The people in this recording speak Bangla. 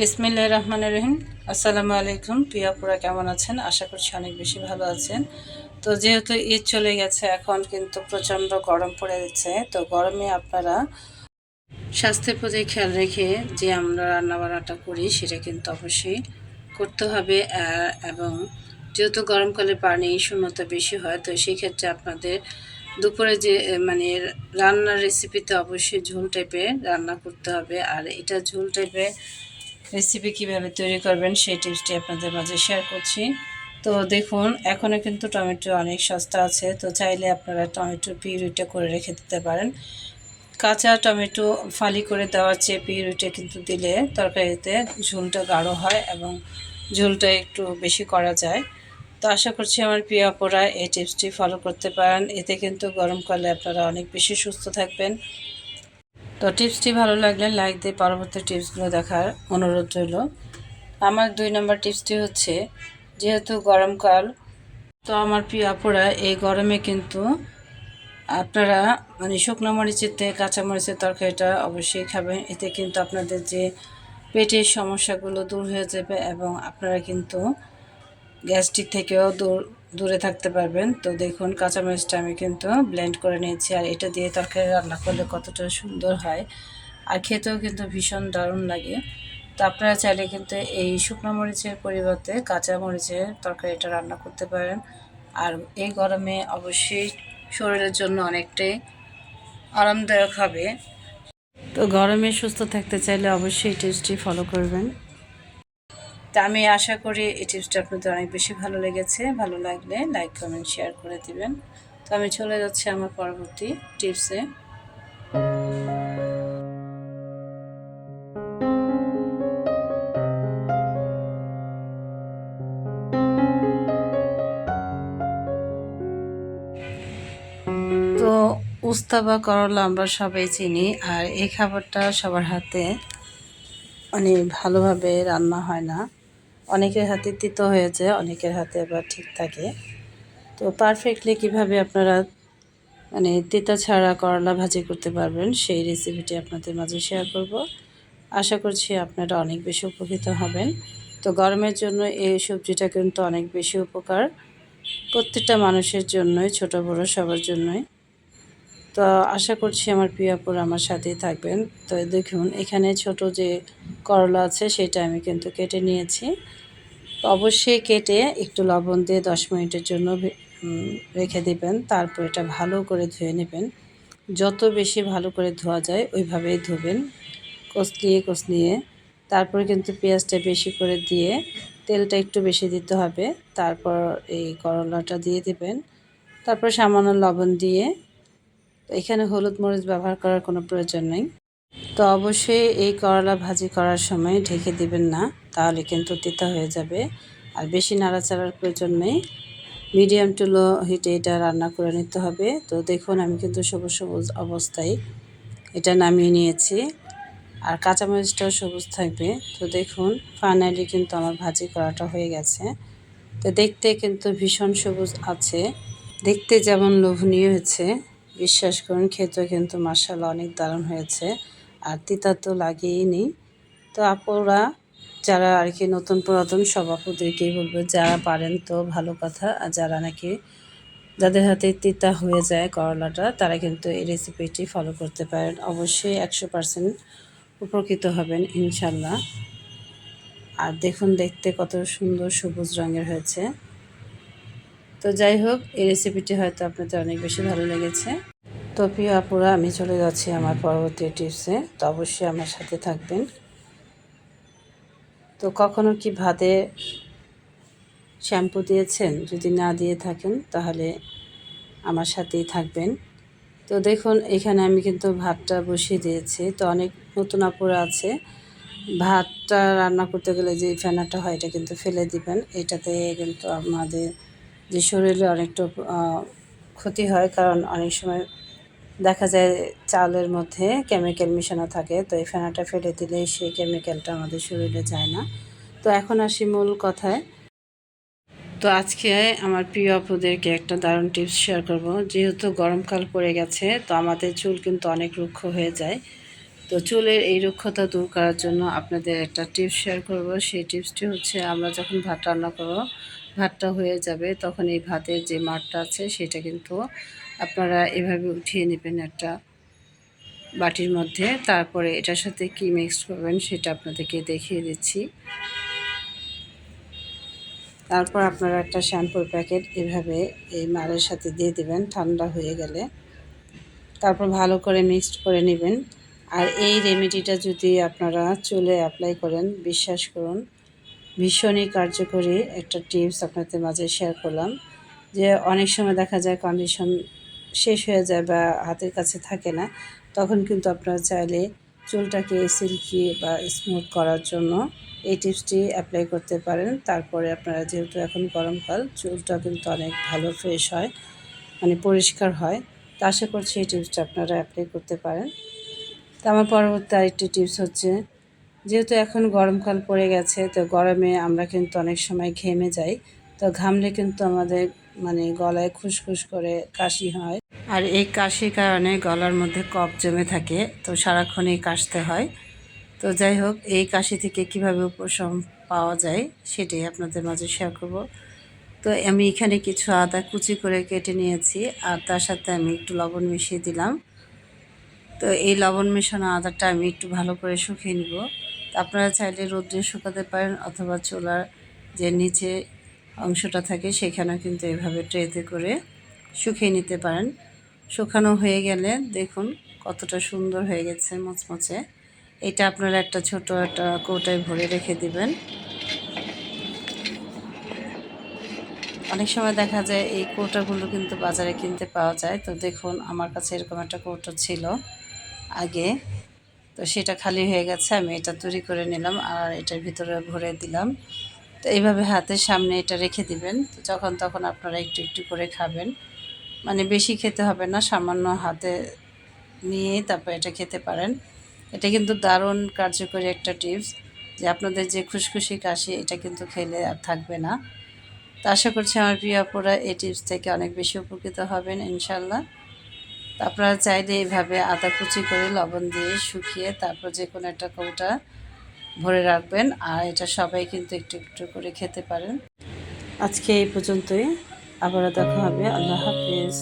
বিসমিল্লাহ রহমান রহিম। আসসালামু আলাইকুম। প্রিয়াপুরা, কেমন আছেন? আশা করছি অনেক বেশি ভালো আছেন। তো যেহেতু ঈদ চলে গেছে, এখন কিন্তু প্রচণ্ড গরম পড়ে যাচ্ছে তো গরমে আপনারা স্বাস্থ্যের প্রতি খেয়াল রেখে যে আমরা রান্নাবান্নাটা করি, সেটা কিন্তু অবশ্যই করতে হবে। এবং যেহেতু গরমকালে পানি শূন্যতা বেশি হয়, তো সেই ক্ষেত্রে আপনাদের দুপুরে যে মানে রান্নার রেসিপিতে অবশ্যই ঝোল টাইপের রান্না করতে হবে। আর এটা ঝোল টাইপের রেসিপি কীভাবে তৈরি করবেন সেই টিপসটি আপনাদের মাঝে শেয়ার করছি। তো দেখুন এখনও কিন্তু টমেটো অনেক সস্তা আছে, তো চাইলে আপনারা টমেটো পিউরিটা করে রেখে দিতে পারেন। কাঁচা টমেটো ফালি করে দেওয়ার চেয়ে পিউরিটা কিন্তু দিলে তরকারিতে ঝোলটা গাঢ় হয় এবং ঝোলটা একটু বেশি করা যায়। তো আশা করছি আমার প্রিয় অপরা এই টিপসটি ফলো করতে পারেন। এতে কিন্তু গরমকালে আপনারা অনেক বেশি সুস্থ থাকবেন। তো টিপসটি ভালো লাগলে লাইক দিয়ে পরবর্তী টিপসগুলো দেখার অনুরোধ রইল। আমার দুই নম্বর টিপসটি হচ্ছে, যেহেতু গরমকাল তো আমার প্রিয় আপুরা, এই গরমে কিন্তু আপনারা মানে শুকনো মরিচের থেকে কাঁচা মরিচের তরকারিটা অবশ্যই খাবেন। এতে কিন্তু আপনাদের যে পেটের সমস্যাগুলো দূর হয়ে যাবে এবং আপনারা কিন্তু গ্যাস্ট্রিক থেকেও দূর, দূরে থাকতে পারবেন। তো দেখুন, কাঁচামরিচটা আমি কিন্তু ব্লেন্ড করে নিয়েছি আর এটা দিয়ে তরকারি রান্না করলে কতটা সুন্দর হয়। আর খেতেও কিন্তু ভীষণ দারুণ লাগে। তো আপনারা চাইলে কিন্তু এই শুকনো মরিচের পরিবর্তে কাঁচা মরিচের তরকারিটা রান্না করতে পারেন। আর এই গরমে অবশ্যই শরীরের জন্য অনেকটাই আরামদায়ক হবে। তো গরমে সুস্থ থাকতে চাইলে অবশ্যই টিপসটি ফলো করবেন। তা আমি আশা করি এই টিপসটা আপনাদের অনেক বেশি ভালো লেগেছে, ভালো লাগলে লাইক কমেন্ট শেয়ার করে দিবেন। তো আমি চলে যাচ্ছি আমার পরবর্তী টিপসে তো উস্তা বা করলা আমরা সবাই চিনি, আর এই খাবারটা সবার হাতে মানে ভালোভাবে রান্না হয় না। অনেকের হাতে তিতো হয়ে যায় অনেকের হাতে আবার ঠিক থাকে। তো পারফেক্টলি কীভাবে আপনারা মানে তিতা ছাড়া করলা ভাজি করতে পারবেন, সেই রেসিপিটি আপনাদের মাঝে শেয়ার করব। আশা করছি আপনারা অনেক বেশি উপকৃত হবেন। তো গরমের জন্য এই সবজিটা কিন্তু অনেক বেশি উপকার। প্রত্যেকটা মানুষের জন্যই, ছোট বড় সবার জন্যই। তো আশা করছি আমার প্রিয়াপুর আমার সাথেই থাকবেন। তো দেখুন, এখানে ছোট যে করলা আছে, সেটা আমি কিন্তু কেটে নিয়েছি। অবশ্যই কেটে একটু লবণ দিয়ে দশ মিনিটের জন্য রেখে দিবেন। তারপর এটা ভালো করে ধুয়ে নেবেন। যত বেশি ভালো করে ধোয়া যায়, ওইভাবেই ধুবেন। কষলিয়ে কষলিয়ে। তারপরে কিন্তু পেঁয়াজটা বেশি করে দিয়ে তেলটা একটু বেশি দিতে হবে। তারপর এই করলাটা দিয়ে দেবেন। তারপর সামান্য লবণ দিয়ে তো এখানে হলুদ মরিচ ব্যবহার করার কোনো প্রয়োজন নেই। তো অবশ্যই এই করলা ভাজি করার সময় ঢেকে দিবেন না, তাহলে কিন্তু তিতা হয়ে যাবে। আর বেশি নাড়াচাড়ার প্রয়োজন নেই। মিডিয়াম টু লো হিটে এটা রান্না করে নিতে হবে। তো দেখুন, আমি কিন্তু সবুজ সবুজ অবস্থায় এটা নামিয়ে নিয়েছি। আর কাঁচামরিচটাও সবুজ থাকবে। তো দেখুন, ফাইনালি কিন্তু আমার ভাজি করাটা হয়ে গেছে। তো দেখতে কিন্তু ভীষণ সবুজ আছে। দেখতে যেমন লোভনীয় হয়েছে। বিশ্বাস করুন, খেতেও কিন্তু মার্শাল্লাহ অনেক দারুণ হয়েছে। আর তিতা তো লাগেই নেই। তো আপুরা, যারা আর কি নতুন পুরাতন, সব আপুদেরকেই বলব, যারা পারেন তো ভালো কথা। আর যারা নাকি যাদের হাতে তিতা হয়ে যায় করলাটা, তারা কিন্তু এই রেসিপিটি ফলো করতে পারেন। অবশ্যই একশো পার্সেন্ট উপকৃত হবেন ইনশাল্লাহ আর দেখুন, দেখতে কত সুন্দর সবুজ রঙের হয়েছে। তো যাই হোক, এই রেসিপিটি হয়তো আপনাদের অনেক বেশি ভালো লেগেছে। তো প্রিয় আপুরা, আমি চলে যাচ্ছি আমার পরবর্তী টিপসে। তো অবশ্যই আমার সাথে থাকবেন। তো কখনো কি ভাতে শ্যাম্পু দিয়েছেন? যদি না দিয়ে থাকেন, তাহলে আমার সাথেই থাকবেন। তো দেখুন, এখানে আমি কিন্তু ভাতটা বসিয়ে দিয়েছি। তো অনেক নতুন আপুরা আছে। ভাতটা রান্না করতে গেলে যে ফেনাটা হয়, এটা কিন্তু ফেলে দিবেন। এটাতে কিন্তু আমাদের যে শরীরে অনেকটা ক্ষতি হয় কারণ অনেক সময় দেখা যায় চালের মধ্যে কেমিক্যাল মেশানো থাকে, তো এই ফেনাটা ফেলে দিলে সেই কেমিক্যালটা আমাদের শরীরে যায় না। তো এখন আসি মূল কথায়। তো আজকে আমার প্রিয় আপুদেরকে একটা দারুণ টিপস শেয়ার করব। যেহেতু গরমকাল পড়ে গেছে, তো আমাদের চুল কিন্তু অনেক রুক্ষ হয়ে যায়। তো চুলের এই রুক্ষতা দূর করার জন্য আপনাদের একটা টিপস শেয়ার করব। সেই টিপসটি হচ্ছে আমরা যখন ভাত রান্না করব ভাতটা হয়ে যাবে, তখন এই ভাতের যে মাঠটা আছে সেটা কিন্তু আপনারা এভাবে উঠিয়ে নেবেন একটা বাটির মধ্যে। তারপরে এটার সাথে কি মিক্স করবেন সেটা আপনাদেরকে দেখিয়ে দিচ্ছি। তারপর আপনারা একটা শ্যাম্পুর প্যাকেট এভাবে এই মারের সাথে দিয়ে দেবেন, ঠান্ডা হয়ে গেলে। তারপর ভালো করে মিক্সড করে নেবেন। আর এই রেমেডিটা যদি আপনারা চুলে অ্যাপ্লাই করেন, বিশ্বাস করুন ভীষণই কার্যকরী একটা টিপস আপনাদের মাঝে শেয়ার করলাম, যে অনেক সময় দেখা যায় কন্ডিশন শেষ হয়ে যায় বা হাতের কাছে থাকে না, তখন কিন্তু আপনারা চাইলে চুলটাকে সিল্কি বা স্মুথ করার জন্য এই টিপসটি অ্যাপ্লাই করতে পারেন। তারপরে আপনারা যেহেতু এখন গরমকাল, চুলটা কিন্তু অনেক ভালো ফ্রেশ হয় মানে পরিষ্কার হয়, তা আশা করছি এই টিপসটা আপনারা অ্যাপ্লাই করতে পারেন। তো আমার পরবর্তী আরেকটি টিপস হচ্ছে যেহেতু এখন গরমকাল পড়ে গেছে, তো গরমে আমরা কিন্তু অনেক সময় ঘেমে যাই। তো ঘামলে কিন্তু আমাদের মানে গলায় খুসখুস করে কাশি হয়। আর এই কাশির কারণে গলার মধ্যে কফ জমে থাকে, তো সারাক্ষণই কাশতে হয়। তো যাই হোক, এই কাশি থেকে কীভাবে উপশম পাওয়া যায় সেটাই আপনাদের মাঝে শেয়ার করব। তো আমি এখানে কিছু আদা কুচি করে কেটে নিয়েছি, আর তার সাথে আমি একটু লবণ মিশিয়ে দিলাম। তো এই লবণ মেশানো আদাটা আমি একটু ভালো করে শুকিয়ে নিব। আপনারা চাইলে রোদ্রে শুকাতে পারেন অথবা চুলার যে নিচে অংশটা থাকে সেখানে কিন্তু এভাবে ট্রেতে করে শুকিয়ে নিতে পারেন। শুকানো হয়ে গেলে দেখুন কতটা সুন্দর হয়ে গেছে মচমচে। এটা আপনারা একটা ছোট একটা কৌটায় ভরে রেখে দিবেন। অনেক সময় দেখা যায় এই কৌটাগুলো কিন্তু বাজারে কিনতে পাওয়া যায়। তো দেখুন আমার কাছে এরকম একটা কৌটো ছিল আগে। তো সেটা খালি হয়ে গেছে, আমি এটা তৈরি করে নিলাম আর এটার ভিতরে ভরে দিলাম। তো এইভাবে হাতের সামনে এটা রেখে দিবেন। তো যখন তখন আপনারা একটু একটু করে খাবেন। মানে বেশি খেতে হবে না, সামান্য হাতে নিয়ে তারপর এটা খেতে পারেন। এটা কিন্তু দারুণ কার্যকরী একটা টিপস যে আপনাদের যে খুশখুশি কাশি, এটা কিন্তু খেলে আর থাকবে না। তো আশা করছি আমার প্রিয় আপুরা এই টিপস থেকে অনেক বেশি উপকৃত হবেন ইনশাল্লাহ আপনারা চাইলে এইভাবে আদা কুচি করে লবণ দিয়ে শুকিয়ে তারপর যে কোনো একটা কৌটা ভরে রাখবেন। আর এটা সবাই কিন্তু একটু একটু করে খেতে পারেন। আজকে এই পর্যন্তই। আবারও দেখা হবে। আল্লাহ হাফিজ।